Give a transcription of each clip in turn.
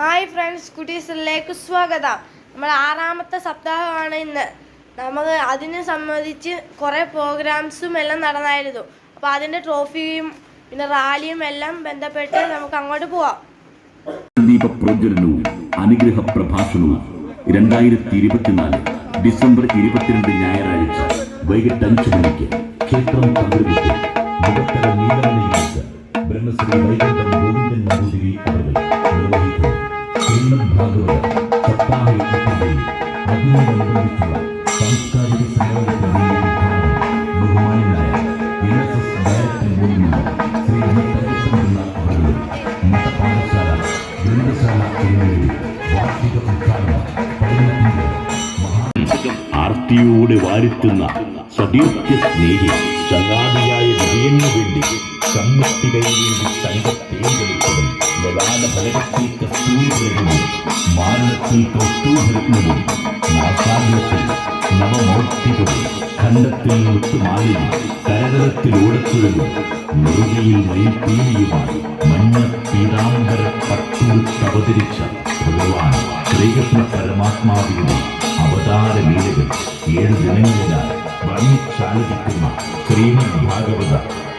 Hi friends കുട്ടീസിലേക്ക് സ്വാഗതം. നമ്മൾ ആറാമത്തെ സപ്താഹമാണ് ഇന്ന്. നമുക്ക് അതിനെ സംബന്ധിച്ച് കുറേ പ്രോഗ്രാംസും എല്ലാം നടന്നായിരുന്നു. അപ്പോൾ അതിന്റെ ട്രോഫിയും പിന്നെ റാലിയും എല്ലാം ബന്ധപ്പെട്ട് നമുക്ക് അങ്ങോട്ട് പോവാം. ദീപ പ്രോജ്വലനവും അനുഗ്രഹ പ്രഭാഷണവും രണ്ടായിരത്തി ഇരുപത്തിനാല് ഡിസംബർ ഇരുപത്തിരണ്ട് ഞായറാഴ്ച വൈകിട്ട് അഞ്ച് മണിക്ക് ക്ഷേത്രം ബ്രഹ്മശ്രീ വൈകുണ്ഠം ഗോവിന്ദൻ നമ്പൂതിരി അവർ പതിനെട്ടിന്റെ ആർത്തിയോടെ വാരിത്തുന്ന സതീർത്ഥ്യ സ്നേഹി ചങ്ങാതിയായ വിജയനു വേണ്ടി കമ്മിറ്റി കൈവേണ്ടി സംഘത്തേർന്നെടുത്തതും ലലാല ഫലകത്തേക്ക് കസ്തൂരവും മാനത്തിൽ കൗസ്തൂഭരത്നവും നാസാദ്യത്തിൽ നവമൂർത്തികളും ഖണ്ഡത്തിൽ മുത്തുമാലയും കരതലത്തിൽ ഓടക്കുഴലും നെറുകയിൽ മയിൽപ്പീലിയുമായി മഞ്ഞ പീതാംബര പട്ടുടുത്തവതരിച്ച ഭഗവാൻ ശ്രീകൃഷ്ണ പരമാത്മാവിയുടെ അവതാര ലീലകൾ ഏഴ് ദിനങ്ങളിലായി വർണിച്ചാലപിക്കുന്ന ശ്രീമദ് ഭാഗവത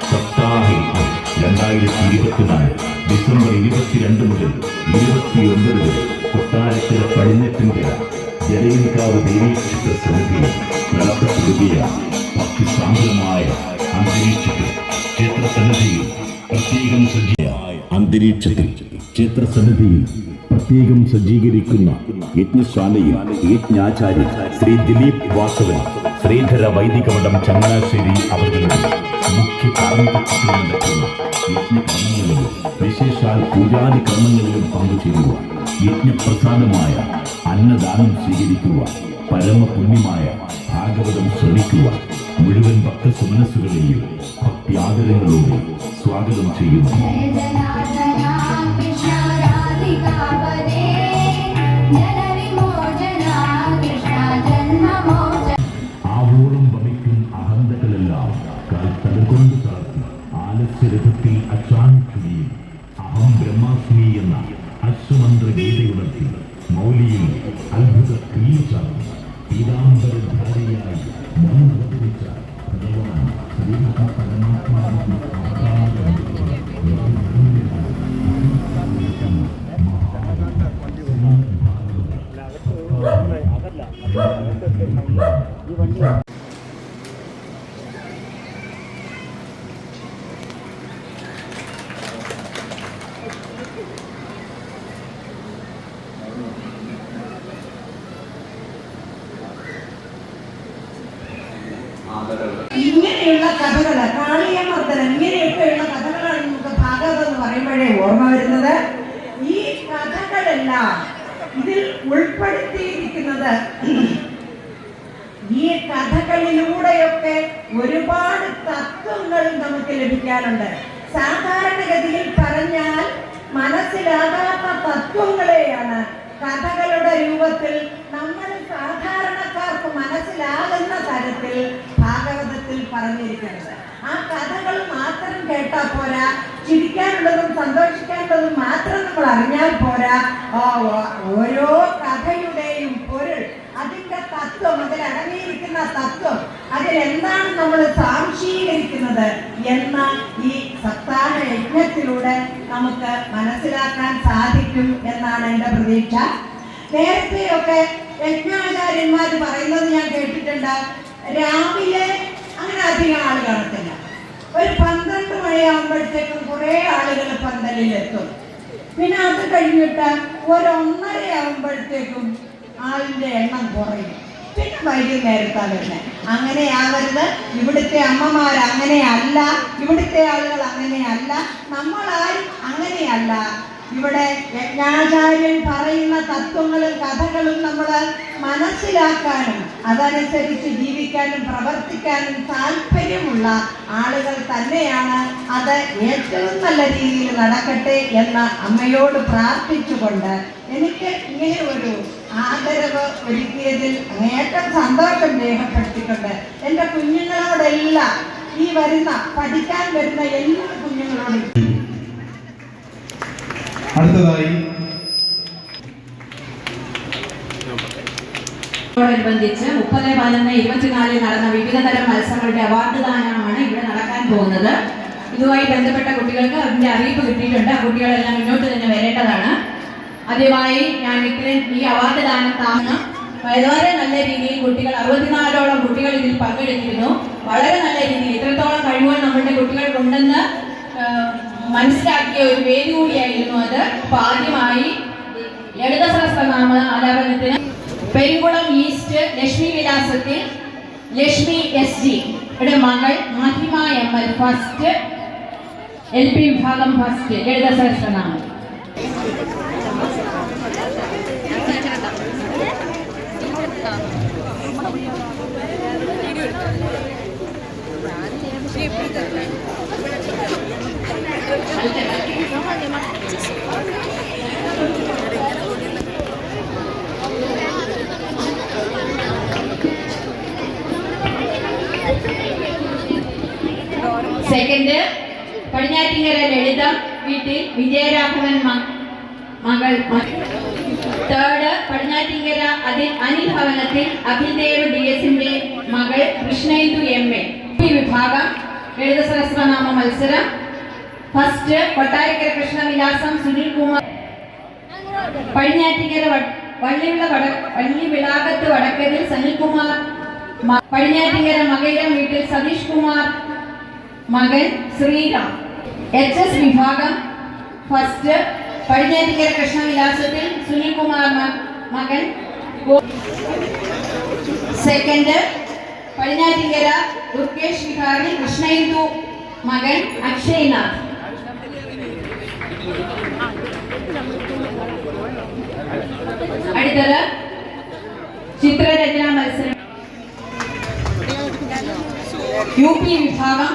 സപ്താഹയജ്ഞം രണ്ടായിരത്തി ഇരുപത്തിനാല് ഡിസംബർ ഇരുപത്തിരണ്ട് മുതൽ ഇരുപത്തിയൊൻപത് വരെ കൊട്ടാരക്കര പടിഞ്ഞത്തിൻകര ജലയിൻകാവ് ദേവീക്ഷേത്ര സമിതിയിൽ നടത്തപ്പെടുകയ ഭക്തിസാന്ദ്രമായ അന്തരീക്ഷത്തിൽ ക്ഷേത്ര സന്നിധിയിൽ പ്രത്യേകം സജ്ജയായ അന്തരീക്ഷത്തിൽ ക്ഷേത്ര സന്നിധിയിൽ പ്രത്യേകം സജ്ജീകരിക്കുന്ന യജ്ഞശാലയിൽ യജ്ഞാചാര്യൻ ശ്രീ ദിലീപ് വാസവൻ ശ്രീധര വൈദിക മഠം ചങ്ങനാശ്ശേരി അവരുടെ വിശേഷാൽ പൂജാതി കർമ്മങ്ങളിലും പങ്കുചേരുക യജ്ഞപ്രസാദമായ അന്നദാനം സ്വീകരിക്കുക പരമപുണ്യമായ ഭാഗവതം ശ്രമിക്കുക മുഴുവൻ ഭക്തസുമനസ്സുകളെയും ഭക്തി ആദരങ്ങളോടെ സ്വാഗതം ചെയ്യുന്നു. ജനാർദ്ദനാ അശ്വമന്ത്ര ഗീതയുണർത്തി മൗലിയിൽ അത്ഭുത ചാർത്തി പീതാംബരധാരിയായി മുന്നവതരിച്ച ഭഗവാൻ ശ്രീമഹാ പരമാത്മാവിന്റെ അവതാരം ഇങ്ങനെയുള്ള കഥകൾ കാളിയമർദ്ദനം ഇങ്ങനെയൊക്കെയുള്ള കഥകളാണ് നമുക്ക് ഭാഗവതം എന്ന് പറയുമ്പോഴേ ഓർമ്മ വരുന്നത് ഈ കഥകളെല്ലാം ഇതിൽ ഉൾപ്പെടുത്തിയിരിക്കുന്നത് ഈ കഥകളിലൂടെയൊക്കെ ഒരുപാട് തത്വങ്ങൾ നമുക്ക് ലഭിക്കാറുണ്ട് സാധാരണഗതിയിൽ പറഞ്ഞാൽ മനസ്സിലാകാത്ത തത്വങ്ങളെയാണ് കഥകളുടെ രൂപത്തിൽ നമ്മൾ സാധാരണക്കാർക്ക് മനസ്സിലാകുന്ന തരത്തിൽ ഭാഗവതത്തിൽ പറഞ്ഞിരിക്കുന്നത്. ആ കഥകൾ മാത്രം കേട്ടാൽ പോരാ ചിരിക്കാനുള്ളതും സന്തോഷിക്കാനുള്ളതും മാത്രം നമ്മൾ അറിഞ്ഞാൽ പോരാ. ഓരോ കഥയുടെയും പൊരുൾ അതിന്റെ തത്വം അതിൽ അടങ്ങിയിരിക്കുന്ന തത്വം അതിലെന്താണ് നമ്മൾ സാംശീകരിക്കുന്നത് എന്ന ഈ സപ്താഹ യജ്ഞത്തിലൂടെ നമുക്ക് മനസ്സിലാക്കാൻ സാധിക്കും എന്നാണ് എന്റെ പ്രതീക്ഷ. നേരത്തെയൊക്കെ യജ്ഞാചാര്യന്മാർ പറയുന്നത് ഞാൻ കേട്ടിട്ടുണ്ട് രാവിലെ അങ്ങനെ അധികം ആൾ കാണത്തില്ല. ഒരു പന്ത്രണ്ട് മണിയാകുമ്പോഴത്തേക്കും കുറേ ആളുകൾ പന്തലിലെത്തും. പിന്നെ അത് കഴിഞ്ഞിട്ട് ഒരു ഒന്നര ആകുമ്പോഴത്തേക്കും ആളിന്റെ എണ്ണം കുറയും. പിന്നെ വൈകുന്നേരത്താ വരുന്നത് അങ്ങനെയാവരുത്. ഇവിടുത്തെ അമ്മമാർ അങ്ങനെയല്ല. ഇവിടുത്തെ ആളുകൾ അങ്ങനെയല്ല. നമ്മളാരും അങ്ങനെയല്ല. ഇവിടെ യജ്ഞാചാര്യൻ പറയുന്ന തത്വങ്ങളും കഥകളും നമ്മൾ മനസ്സിലാക്കാനും അതനുസരിച്ച് ജീവിക്കാനും പ്രവർത്തിക്കാനും താല്പര്യമുള്ള ആളുകൾ തന്നെയാണ്. അത് ഏറ്റവും നല്ല രീതിയിൽ നടക്കട്ടെ എന്ന് അമ്മയോട് പ്രാർത്ഥിച്ചുകൊണ്ട് എനിക്ക് ഇങ്ങനെ ഒരു ആദരവ് ഒരുക്കിയതിൽ ഏറ്റവും സന്തോഷം രേഖപ്പെടുത്തിക്കൊണ്ട് എന്റെ കുഞ്ഞുങ്ങളോടെല്ലാം ഈ വരുന്ന പഠിക്കാൻ വരുന്ന എല്ലാ കുഞ്ഞുങ്ങളോടും അടുത്തതായി ോടനുബന്ധിച്ച് മുപ്പത് പതിനൊന്ന് ഇരുപത്തിനാലിൽ നടന്ന വിവിധ തരം മത്സരങ്ങളുടെ അവാർഡ് ദാനമാണ് ഇവിടെ നടക്കാൻ പോകുന്നത്. ഇതുമായി ബന്ധപ്പെട്ട കുട്ടികൾക്ക് അതിന്റെ അറിയിപ്പ് കിട്ടിയിട്ടുണ്ട്. ആ കുട്ടികളെല്ലാം മുന്നോട്ട് തന്നെ വരേണ്ടതാണ്. ആദ്യമായി ഞാൻ ഇത്രയും ഈ അവാർഡ് ദാനം താങ്ങുന്ന വളരെ നല്ല രീതിയിൽ കുട്ടികൾ അറുപത്തിനാലോളം കുട്ടികൾ ഇതിൽ പങ്കെടുത്തിരുന്നു. വളരെ നല്ല രീതിയിൽ ഇത്രത്തോളം കഴിവുകൾ നമ്മുടെ കുട്ടികൾക്കുണ്ടെന്ന് മനസ്സിലാക്കിയ ഒരു വേദി കൂടിയായിരുന്നു അത്. അപ്പൊ ആദ്യമായി ലളിത സഹസ്രനാമ ആലാപനത്തിന് പെരുങ്കുളം ഈസ്റ്റ് ലക്ഷ്മി വിലാസത്തിൽ ലക്ഷ്മി എസ് ജി. യുടെ മകൾ Mahima M L first L P വിഭാഗം ഫസ്റ്റ് ലളിത സഹസ്രനാമം. സെക്കൻഡ് പടിഞ്ഞാറ്റിങ്ങര ലളിതം വീട്ടിൽ വിജയരാഘവൻ മകൾ തേർഡ് പടിഞ്ഞാറ്റിങ്ങര അതിൽ അനിൽ ഭവനത്തിൽ അഭിദേവ് ഡി എസിന്റെ മകൾ കൃഷ്ണേന്ദു എം എ. വിഭാഗം ലളിത സഹസ്രനാമ മത്സരം. ഫസ്റ്റ് കൊട്ടാരക്കര കൃഷ്ണവിലാസം സുനിൽ കുമാർ പടിഞ്ഞാറ്റിങ്ങര വ- വള്ളിവിള വട വള്ളിവിളാകത്ത് വടക്കതിൽ സനിൽകുമാർ മ- പടിഞ്ഞാറ്റിങ്ങര മകയിരം വീട്ടിൽ സതീഷ് കുമാർ മകൻ ശ്രീറാം എച്ച് എസ് വിഭാഗം ഫസ്റ്റ് പടിഞ്ഞാറ്റിക്കര കൃഷ്ണവിലാസത്തിൽ സുനിൽകുമാർ മ- മകൻ ഗോ- സെക്കൻഡ് പടിഞ്ഞാറ്റിക്കര ദുർഗേഷ് വിഹാറിൽ കൃഷ്ണേന്ദു മകൻ അക്ഷയ്നാഥ് അടുത്തത് ചിത്രരചന മത്സരം യു പി വിഭാഗം